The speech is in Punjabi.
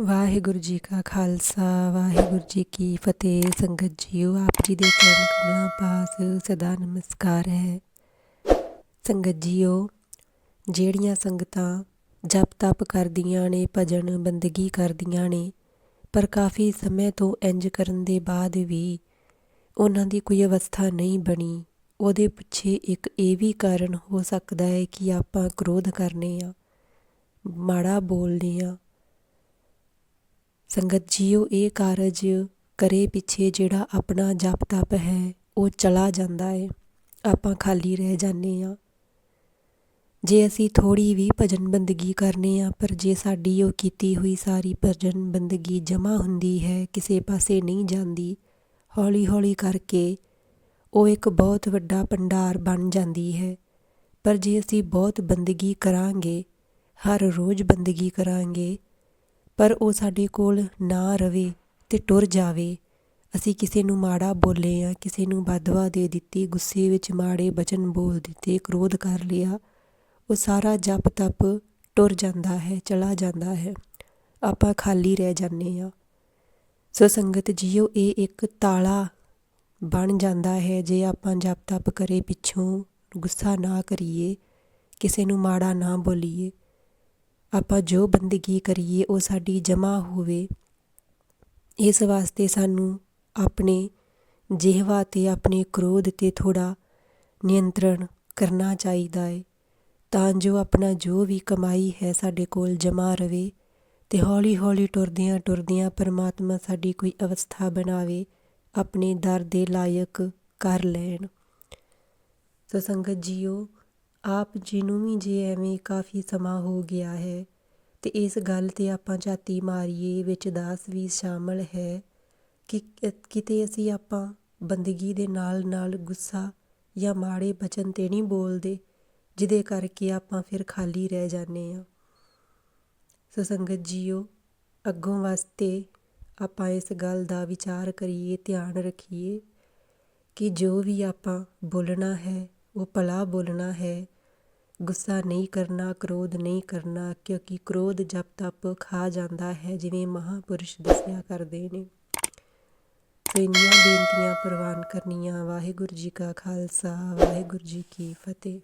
ਵਾਹਿਗੁਰੂ ਜੀ ਕਾ ਖਾਲਸਾ, ਵਾਹਿਗੁਰੂ ਜੀ ਕੀ ਫਤਿਹ। ਸੰਗਤ ਜੀਓ, ਆਪ ਜੀ ਦੇ ਚਰਨ ਕਮਲਾਂ ਪਾਸ ਸਦਾ ਨਮਸਕਾਰ ਹੈ। ਸੰਗਤ ਜੀਓ, ਜਿਹੜੀਆਂ ਸੰਗਤਾਂ ਜਪ ਤਪ ਕਰਦੀਆਂ ਨੇ, ਭਜਨ ਬੰਦਗੀ ਕਰਦੀਆਂ ਨੇ, ਪਰ ਕਾਫੀ ਸਮੇਂ ਤੋਂ ਇੰਜ ਕਰਨ ਦੇ ਬਾਅਦ ਵੀ ਉਹਨਾਂ ਦੀ ਕੋਈ ਅਵਸਥਾ ਨਹੀਂ ਬਣੀ। ਉਹਦੇ ਪਿੱਛੇ ਇੱਕ ਇਹ ਵੀ ਕਾਰਨ ਹੋ ਸਕਦਾ ਹੈ ਕਿ ਆਪਾਂ ਕ੍ਰੋਧ ਕਰਨੇ ਆ, ਮਾੜਾ ਬੋਲਦੇ ਆ ਸੰਗਤ ਜੀਓ ਇਹ ਕਾਰਜ ਕਰੇ ਪਿੱਛੇ ਜਿਹੜਾ ਆਪਣਾ ਜਪ ਤਪ ਹੈ, ਉਹ ਚਲਾ ਜਾਂਦਾ ਹੈ ਆਪਾਂ ਖਾਲੀ ਰਹਿ ਜਾਂਦੇ ਆ। ਜੇ ਅਸੀਂ ਥੋੜੀ ਵੀ ਭਜਨ ਬੰਦਗੀ ਕਰਨੇ ਆ, ਪਰ ਜੇ ਸਾਡੀ ਉਹ ਕੀਤੀ ਹੋਈ ਸਾਰੀ ਭਜਨ ਬੰਦਗੀ ਜਮਾ ਹੁੰਦੀ ਹੈ, ਕਿਸੇ ਪਾਸੇ ਨਹੀਂ ਜਾਂਦੀ ਹੌਲੀ ਹੌਲੀ ਕਰਕੇ ਉਹ ਇੱਕ ਬਹੁਤ ਵੱਡਾ ਭੰਡਾਰ ਬਣ ਜਾਂਦੀ ਹੈ। ਪਰ ਜੇ ਅਸੀਂ ਬਹੁਤ ਬੰਦਗੀ ਕਰਾਂਗੇ, ਹਰ ਰੋਜ਼ ਬੰਦਗੀ ਕਰਾਂਗੇ ਪਰ ਉਹ ਸਾਡੇ ਕੋਲ ਨਾ ਰਹੇ ਅਤੇ ਟੁਰ ਜਾਵੇ। ਅਸੀਂ ਕਿਸੇ ਨੂੰ ਮਾੜਾ ਬੋਲੇ ਆ, ਕਿਸੇ ਨੂੰ ਬਦਵਾ ਦੇ ਦਿੱਤੀ, ਗੁੱਸੇ ਵਿੱਚ ਮਾੜੇ ਬਚਨ ਬੋਲ ਦਿੱਤੇ, ਕ੍ਰੋਧ ਕਰ ਲਿਆ, ਉਹ ਸਾਰਾ ਜਪ ਤਪ ਟੁਰ ਜਾਂਦਾ ਹੈ, ਚਲਾ ਜਾਂਦਾ ਹੈ। ਆਪਾਂ ਖਾਲੀ ਰਹਿ ਜਾਂਦੇ ਆ। ਸੋ ਸੰਗਤ ਜੀਓ, ਇਹ ਇੱਕ ਤਾਲਾ ਬਣ ਜਾਂਦਾ ਹੈ ਜੇ ਆਪਾਂ ਜਪ ਤਪ ਕਰੇ ਪਿੱਛੋਂ, ਗੁੱਸਾ ਨਾ ਕਰੀਏ, ਕਿਸੇ ਨੂੰ ਮਾੜਾ ਨਾ ਬੋਲੀਏ। ਆਪਾਂ ਜੋ ਬੰਦਗੀ ਕਰੀਏ, ਉਹ ਸਾਡੀ ਜਮ੍ਹਾਂ ਹੋਵੇ। ਇਸ ਵਾਸਤੇ ਸਾਨੂੰ ਆਪਣੇ ਜਿਹਵਾ ਤੇ ਆਪਣੇ ਕ੍ਰੋਧ ਤੇ ਥੋੜਾ ਨਿਯੰਤਰਣ ਕਰਨਾ ਚਾਹੀਦਾ ਹੈ ਤਾਂ ਜੋ ਆਪਣਾ ਜੋ ਵੀ ਕਮਾਈ ਹੈ ਸਾਡੇ ਕੋਲ ਜਮਾ ਰਵੇ ਤੇ ਹੌਲੀ ਹੌਲੀ ਟੁਰਦਿਆਂ ਟੁਰਦਿਆਂ ਪਰਮਾਤਮਾ ਸਾਡੀ ਕੋਈ ਅਵਸਥਾ ਬਣਾਵੇ, ਆਪਣੇ ਦਰ ਦੇ ਲਾਇਕ ਕਰ ਲੈਣ। ਸੋ ਸੰਗਤ ਜੀਓ ਆਪ ਜੀ ਨੂੰ ਵੀ ਜੇ ਐਵੇਂ ਕਾਫੀ ਸਮਾਂ ਹੋ ਗਿਆ ਹੈ, ਤੇ ਇਸ ਗੱਲ ਤੇ ਆਪਾਂ ਝਾਤੀ ਮਾਰੀਏ ਵਿੱਚ ਦਾਸ ਵੀ ਸ਼ਾਮਲ ਹੈ ਕਿ ਕਿਤੇ ਅਸੀਂ ਆਪਾਂ ਬੰਦਗੀ ਦੇ ਨਾਲ ਨਾਲ ਗੁੱਸਾ ਜਾਂ ਮਾੜੇ ਬਚਨ ਤੇ ਨਹੀਂ ਬੋਲਦੇ, ਜਿਹਦੇ ਕਰਕੇ ਆਪਾਂ ਫਿਰ ਖਾਲੀ ਰਹਿ ਜਾਂਦੇ ਆ ਸੋ ਸੰਗਤ ਜੀਓ, ਅੱਗੋਂ ਵਾਸਤੇ ਆਪਾਂ ਇਸ ਗੱਲ ਦਾ ਵਿਚਾਰ ਕਰੀਏ, ਧਿਆਨ ਰੱਖੀਏ ਕਿ ਜੋ ਵੀ ਆਪਾਂ ਬੋਲਣਾ ਹੈ, ਉਹ ਭਲਾ ਬੋਲਣਾ ਹੈ ਗੁੱਸਾ ਨਹੀਂ ਕਰਨਾ, ਕ੍ਰੋਧ ਨਹੀਂ ਕਰਨਾ, ਕਿਉਂਕਿ ਕ੍ਰੋਧ ਜਪ ਤਪ ਖਾ ਜਾਂਦਾ ਹੈ, ਜਿਵੇਂ ਮਹਾਪੁਰਸ਼ ਦੱਸਿਆ ਕਰਦੇ ਨੇ। ਇੰਨੀਆਂ ਬੇਨਤੀਆਂ ਪ੍ਰਵਾਨ ਕਰਨੀਆਂ। ਵਾਹਿਗੁਰੂ ਜੀ ਕਾ ਖਾਲਸਾ, ਵਾਹਿਗੁਰੂ ਜੀ ਕੀ ਫਤਿਹ।